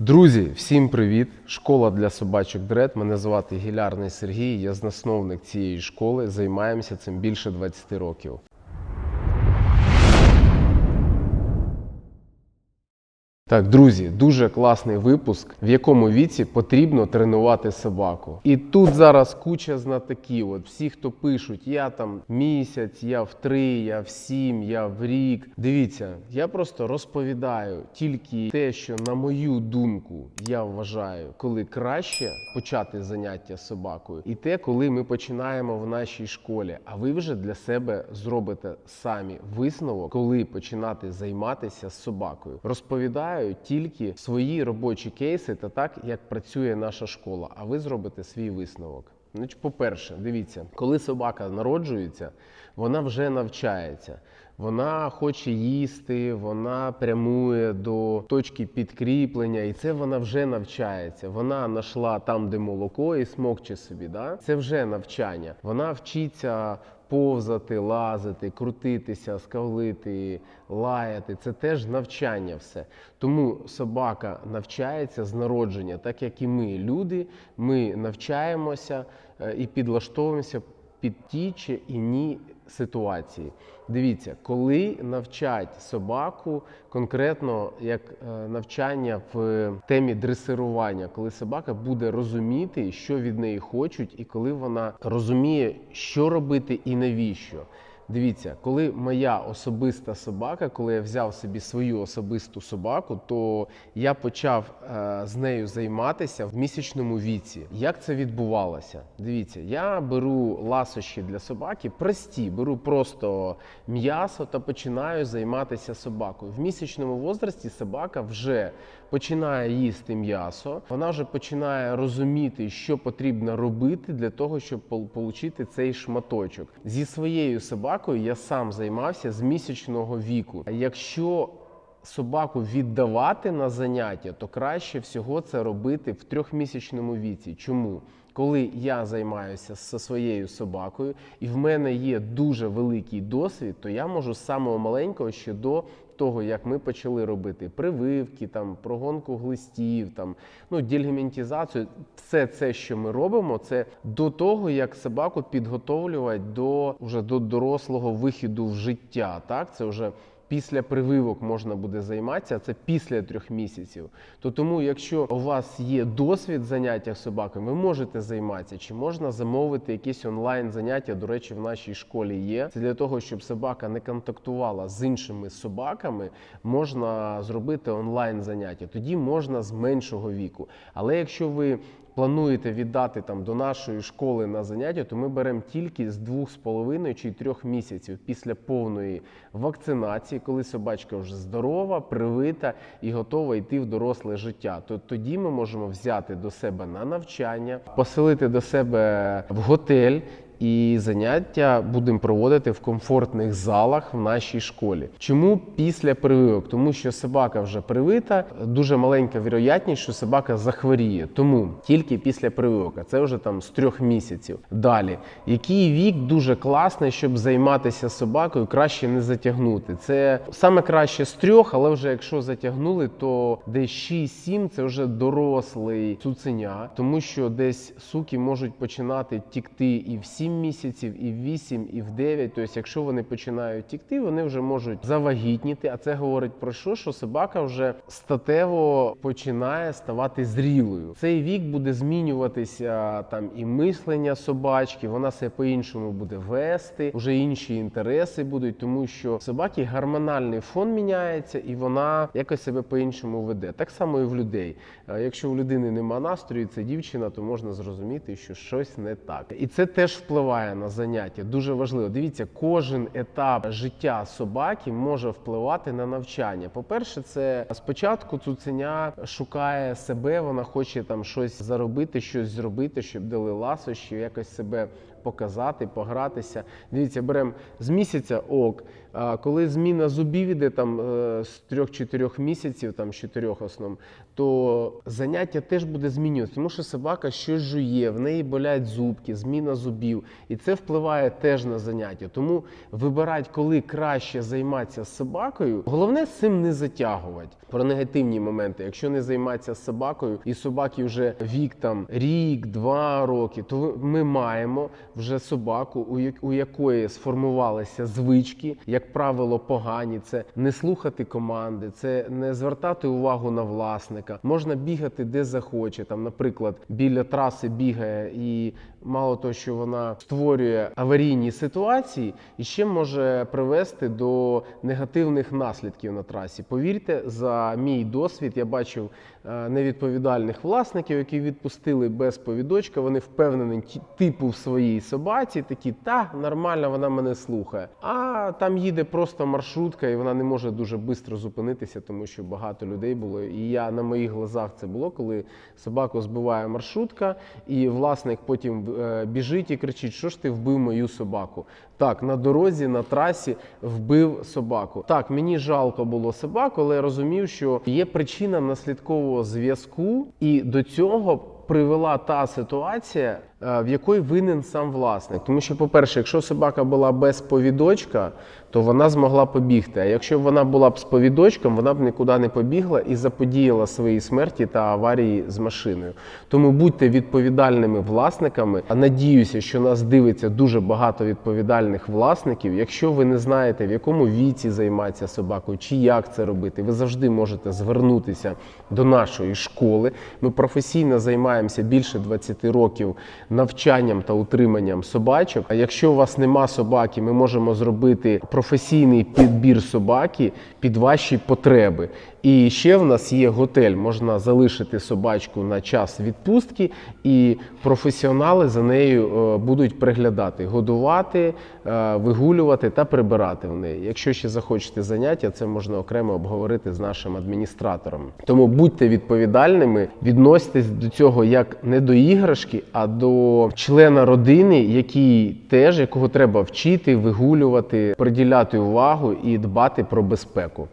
Друзі, всім привіт! Школа для собачок Дред. Мене звати Гілярний Сергій. Я засновник цієї школи. Займаємося цим більше 20 років. Так, друзі, дуже класний випуск, в якому віці потрібно тренувати собаку. І тут зараз куча знатоків. От всі, хто пишуть, я там місяць, я в три, я в сім, я в рік. Дивіться, я просто розповідаю тільки те, що на мою думку я вважаю, коли краще почати заняття собакою, і те, коли ми починаємо в нашій школі. А ви вже для себе зробите самі висновок, коли починати займатися собакою. Розповідаю тільки свої робочі кейси та так, як працює наша школа. А ви зробите свій висновок. Значить, по-перше, дивіться, коли собака народжується, вона вже навчається. Вона хоче їсти, вона прямує до точки підкріплення, і це вона вже навчається. Вона знайшла там, де молоко, і смокче собі. Да? Це вже навчання. Вона вчиться повзати, лазити, крутитися, скавлити, лаяти. Це теж навчання все. Тому собака навчається з народження, так як і ми, люди, ми навчаємося е, і підлаштовуємося під ті чи іні ситуації. Дивіться, коли навчать собаку, конкретно як е, навчання в темі дресирування, коли собака буде розуміти, що від неї хочуть, і коли вона розуміє, що робити і навіщо. Дивіться, коли моя особиста собака, коли я взяв собі свою особисту собаку, то я почав е, з нею займатися в місячному віці. Як це відбувалося? Дивіться, я беру ласощі для собаки, прості, беру просто м'ясо та починаю займатися собакою. В місячному возрасті собака вже починає їсти м'ясо, вона вже починає розуміти, що потрібно робити для того, щоб отримати цей шматочок. Зі своєю собакою я сам займався з місячного віку. Якщо собаку віддавати на заняття, то краще всього це робити в трьохмісячному віці. Чому? Коли я займаюся зі своєю собакою, і в мене є дуже великий досвід, то я можу з самого маленького ще до того, як ми почали робити прививки, там прогонку глистів, там ну дільгементізацію, все це, що ми робимо, це до того, як собаку підготовлювати до вже до дорослого вихіду в життя. Так, це вже. Після прививок можна буде займатися, це після трьох місяців. То тому, якщо у вас є досвід заняття собаками, ви можете займатися, чи можна замовити якісь онлайн заняття. До речі, в нашій школі є. Це для того, щоб собака не контактувала з іншими собаками, можна зробити онлайн заняття. Тоді можна з меншого віку. Але якщо ви плануєте віддати там до нашої школи на заняття, то ми беремо тільки з двох з половиною чи трьох місяців після повної вакцинації, коли собачка вже здорова, привита і готова йти в доросле життя. То тоді ми можемо взяти до себе на навчання, поселити до себе в готель. І заняття будемо проводити в комфортних залах в нашій школі. Чому після прививок? Тому що собака вже привита, дуже маленька вірогідність, що собака захворіє. Тому тільки після прививок, а це вже там з трьох місяців. Далі, який вік дуже класний, щоб займатися собакою, краще не затягнути. Це саме краще з трьох, але вже якщо затягнули, то десь 6-7 це вже дорослий цуценя, тому що десь суки можуть починати тікти і в 7 місяців, і в 8, і в 9. Тобто, якщо вони починають тікти, вони вже можуть завагітніти. А це говорить про що? Що собака вже статево починає ставати зрілою. Цей вік буде змінюватися там і мислення собачки, вона себе по-іншому буде вести, вже інші інтереси будуть, тому що собаки гормональний фон міняється, і вона якось себе по-іншому веде. Так само і в людей. Якщо у людини нема настрою, це дівчина, то можна зрозуміти, що щось не так. І це теж впливає на заняття. Дуже важливо. Дивіться, кожен етап життя собаки може впливати на навчання. По-перше, це спочатку цуценя шукає себе, вона хоче там щось заробити, щось зробити, щоб дали ласощі, якось себе показати, погратися. Дивіться, беремо з місяця ок. А коли зміна зубів іде там е, з 3-4 місяців, там з 4 основному, то заняття теж буде змінюватися, тому що собака щось жує, в неї болять зубки, зміна зубів, і це впливає теж на заняття. Тому вибирати, коли краще займатися з собакою, головне з цим не затягувати. Про негативні моменти. Якщо не займатися з собакою, і собаки вже вік там рік, два роки, то ми маємо вже собаку, у як- якої сформувалися звички, як правило, погані. Це не слухати команди, це не звертати увагу на власника. Можна бігати де захоче. Там, наприклад, біля траси бігає і мало того, що вона створює аварійні ситуації, і ще може привести до негативних наслідків на трасі. Повірте, за мій досвід я бачив е, невідповідальних власників, які відпустили без повідочка. Вони впевнені типу в своїй собаці, такі та нормально, вона мене слухає. А там їде просто маршрутка, і вона не може дуже швидко зупинитися, тому що багато людей було. І я на моїх глазах це було, коли собаку збиває маршрутка, і власник потім е, біжить і кричить: що ж ти вбив мою собаку? Так, на дорозі, на трасі вбив собаку. Так, мені жалко було собаку, але я розумів, що є причина наслідкового зв'язку, і до цього привела та ситуація, е, в якої винен сам власник. Тому що, по-перше, якщо собака була без повідочка, то вона змогла побігти. А якщо вона була б з повідочком, вона б нікуди не побігла і заподіяла своїй смерті та аварії з машиною. Тому будьте відповідальними власниками. А надіюся, що нас дивиться дуже багато відповідальних власників. Якщо ви не знаєте, в якому віці займатися собакою, чи як це робити, ви завжди можете звернутися до нашої школи. Ми професійно займаємося більше 20 років навчанням та утриманням собачок. А якщо у вас нема собаки, ми можемо зробити професійний підбір собаки під ваші потреби. І ще в нас є готель. Можна залишити собачку на час відпустки, і професіонали за нею е, будуть приглядати, годувати, е, вигулювати та прибирати в неї. Якщо ще захочете заняття, це можна окремо обговорити з нашим адміністратором. Тому будьте відповідальними, відноситесь до цього як не до іграшки, а до члена родини, який теж якого треба вчити, вигулювати, приділяти увагу і дбати про безпеку.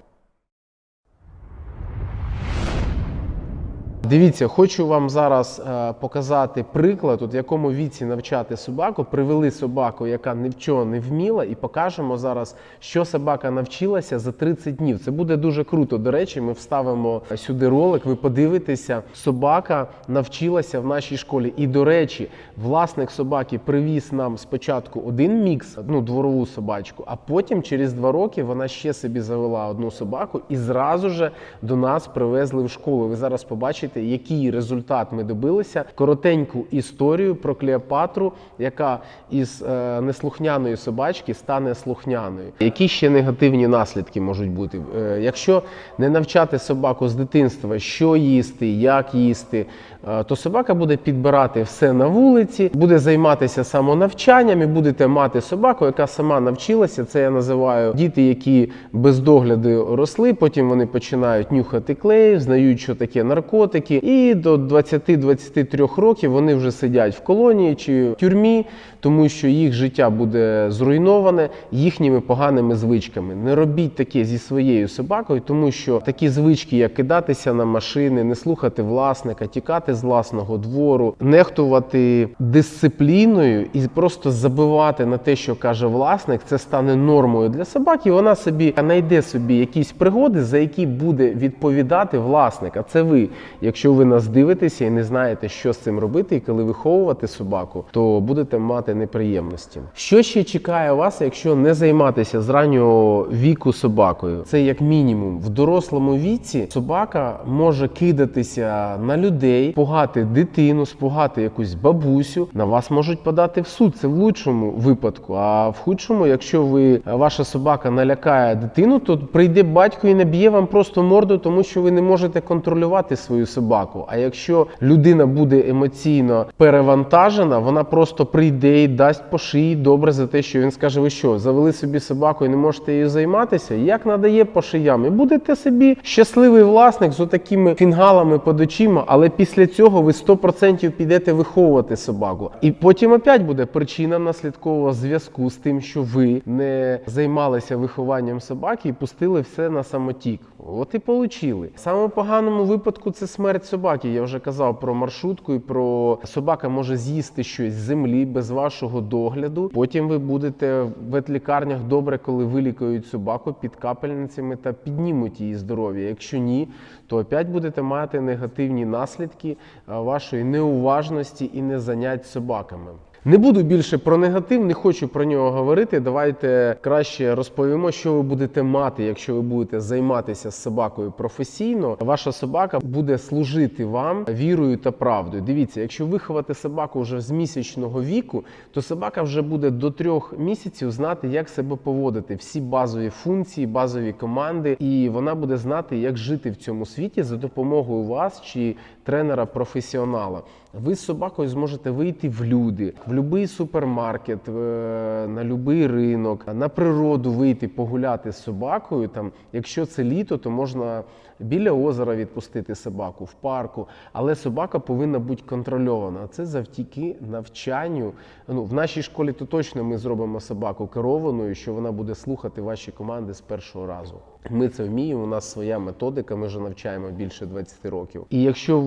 Дивіться, хочу вам зараз е, показати приклад, от в якому віці навчати собаку. Привели собаку, яка ні в чого не вміла, і покажемо зараз, що собака навчилася за 30 днів. Це буде дуже круто. До речі, ми вставимо сюди ролик. Ви подивитеся, собака навчилася в нашій школі. І до речі, власник собаки привіз нам спочатку один мікс, ну дворову собачку, а потім через два роки вона ще собі завела одну собаку і зразу же до нас привезли в школу. Ви зараз побачите, який результат ми добилися. Коротеньку історію про Клеопатру, яка із е, неслухняної собачки стане слухняною. Які ще негативні наслідки можуть бути? Е, якщо не навчати собаку з дитинства, що їсти, як їсти, е, то собака буде підбирати все на вулиці, буде займатися самонавчанням і будете мати собаку, яка сама навчилася. Це я називаю діти, які без догляду росли. Потім вони починають нюхати клей, знають, що таке наркотики, і до 20-23 років вони вже сидять в колонії чи в тюрмі, тому що їх життя буде зруйноване їхніми поганими звичками. Не робіть таке зі своєю собакою, тому що такі звички, як кидатися на машини, не слухати власника, тікати з власного двору, нехтувати дисципліною і просто забивати на те, що каже власник, це стане нормою для собаки. Вона собі знайде собі якісь пригоди, за які буде відповідати власник. А це ви. Якщо ви нас дивитеся і не знаєте, що з цим робити, і коли виховувати собаку, то будете мати неприємності. Що ще чекає вас, якщо не займатися з раннього віку собакою? Це як мінімум в дорослому віці собака може кидатися на людей, пугати дитину, спугати якусь бабусю. На вас можуть подати в суд. Це в лучшому випадку. А в худшому, якщо ви ваша собака налякає дитину, то прийде батько і наб'є вам просто морду, тому що ви не можете контролювати свою собаку. Собаку. А якщо людина буде емоційно перевантажена, вона просто прийде і дасть по шиї добре за те, що він скаже: ви що, завели собі собаку і не можете її займатися? Як надає по шиям? І будете собі щасливий власник з отакими фінгалами під очима, але після цього ви 100% підете виховувати собаку. І потім опять буде причина наслідкового зв'язку з тим, що ви не займалися вихованням собаки і пустили все на самотік. От і получили. В самому поганому випадку це смерть собаки. Я вже казав про маршрутку і про собака може з'їсти щось з землі без вашого догляду. Потім ви будете в ветлікарнях добре, коли вилікують собаку під капельницями та піднімуть її здоров'я. Якщо ні, то опять будете мати негативні наслідки вашої неуважності і незанять собаками. Не буду більше про негатив, не хочу про нього говорити. Давайте краще розповімо, що ви будете мати, якщо ви будете займатися з собакою професійно. Ваша собака буде служити вам вірою та правдою. Дивіться, якщо виховати собаку вже з місячного віку, то собака вже буде до трьох місяців знати, як себе поводити, всі базові функції, базові команди, і вона буде знати, як жити в цьому світі за допомогою вас чи тренера-професіонала. Ви з собакою зможете вийти в люди, в будь-який супермаркет, на будь-який ринок, на природу вийти погуляти з собакою. Там, якщо це літо, то можна біля озера відпустити собаку в парку, але собака повинна бути контрольована. Це завдяки навчанню. Ну, в нашій школі то точно ми зробимо собаку керованою, що вона буде слухати ваші команди з першого разу. Ми це вміємо. У нас своя методика. Ми вже навчаємо більше 20 років. І якщо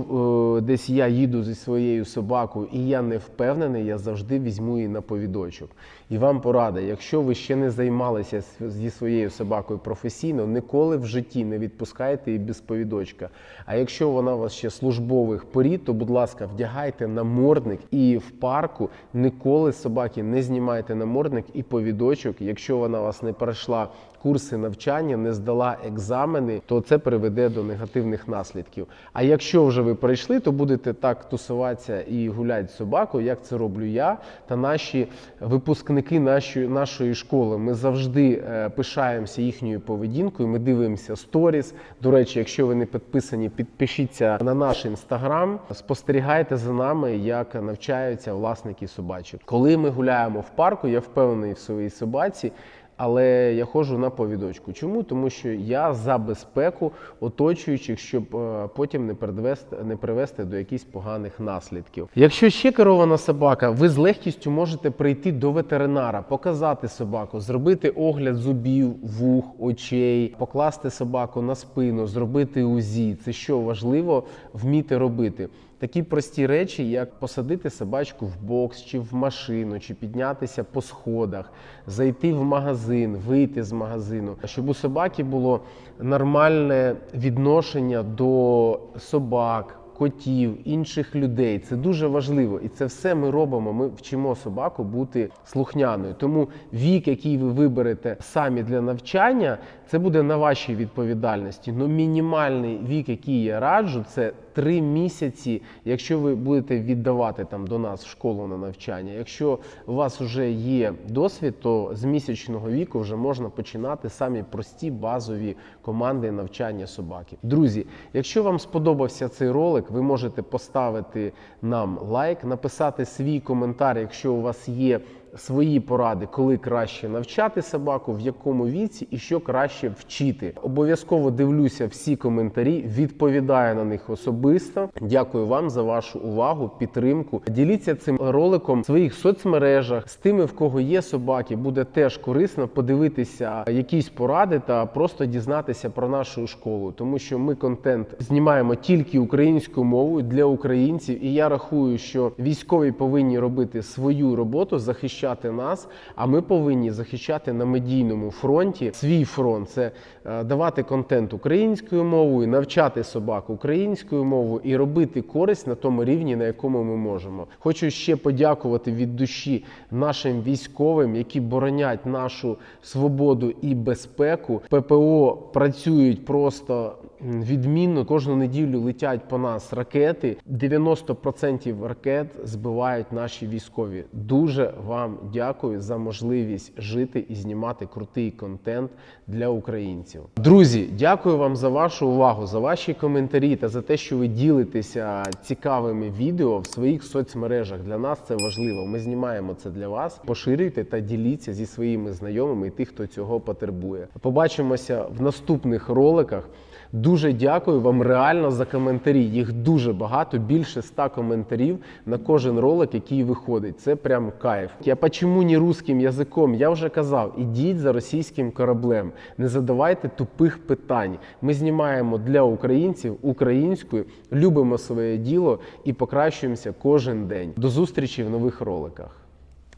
е, десь я їду зі своєю собакою і я не впевнений, я завжди візьму її на повідочок. І вам порада, якщо ви ще не займалися зі своєю собакою професійно, ніколи в житті не відпускайте її без повідочка. А якщо вона у вас ще службових порід, то будь ласка, вдягайте намордник і в парку ніколи собаки не знімайте намордник і повідочок. Якщо вона у вас не пройшла курси навчання, не здала екзамени, то це приведе до негативних наслідків. А якщо вже ви пройшли, то будете так тусуватися і гуляти з собакою, як це роблю я та наші випускники нашої, нашої школи. Ми завжди е, пишаємося їхньою поведінкою. Ми дивимося сторіс. До речі, якщо ви не підписані, підпишіться на наш інстаграм. Спостерігайте за нами, як навчаються власники собачок. Коли ми гуляємо в парку, я впевнений в своїй собаці. Але я ходжу на повідочку. Чому? Тому що я за безпеку оточуючих, щоб е, потім не привести, не привести до якихось поганих наслідків. Якщо ще керована собака, ви з легкістю можете прийти до ветеринара, показати собаку, зробити огляд зубів, вух, очей, покласти собаку на спину, зробити УЗІ. Це що важливо вміти робити. Такі прості речі, як посадити собачку в бокс чи в машину, чи піднятися по сходах, зайти в магазин, вийти з магазину, щоб у собаки було нормальне відношення до собак. Котів, інших людей це дуже важливо, і це все ми робимо. Ми вчимо собаку бути слухняною. Тому вік, який ви виберете самі для навчання, це буде на вашій відповідальності. Ну мінімальний вік, який я раджу, це три місяці, якщо ви будете віддавати там до нас в школу на навчання. Якщо у вас вже є досвід, то з місячного віку вже можна починати самі прості базові команди навчання собаки. Друзі, якщо вам сподобався цей ролик, ви можете поставити нам лайк, написати свій коментар, якщо у вас є свої поради, коли краще навчати собаку, в якому віці і що краще вчити. Обов'язково дивлюся всі коментарі, відповідаю на них особисто. Дякую вам за вашу увагу, підтримку. Діліться цим роликом в своїх соцмережах з тими, в кого є собаки. Буде теж корисно подивитися якісь поради та просто дізнатися про нашу школу, тому що ми контент знімаємо тільки українською мовою для українців, і я рахую, що військові повинні робити свою роботу, захищати нас. А ми повинні захищати на медійному фронті свій фронт. Це е, давати контент українською мовою, навчати собак українською мовою і робити користь на тому рівні, на якому ми можемо. Хочу ще подякувати від душі нашим військовим, які боронять нашу свободу і безпеку. ППО працюють просто відмінно. Кожну неділю летять по нас ракети. 90% ракет збивають наші військові. Дуже вам дякую за можливість жити і знімати крутий контент для українців. Друзі, дякую вам за вашу увагу, за ваші коментарі та за те, що ви ділитеся цікавими відео в своїх соцмережах. Для нас це важливо. Ми знімаємо це для вас. Поширюйте та діліться зі своїми знайомими і тих, хто цього потребує. Побачимося в наступних роликах. Дуже дякую вам реально за коментарі. Їх дуже багато, більше ста коментарів на кожен ролик, який виходить. Це прям кайф. Я почему не русським язиком? Я вже казав, ідіть за російським кораблем. Не задавайте тупих питань. Ми знімаємо для українців українською, любимо своє діло і покращуємося кожен день. До зустрічі в нових роликах.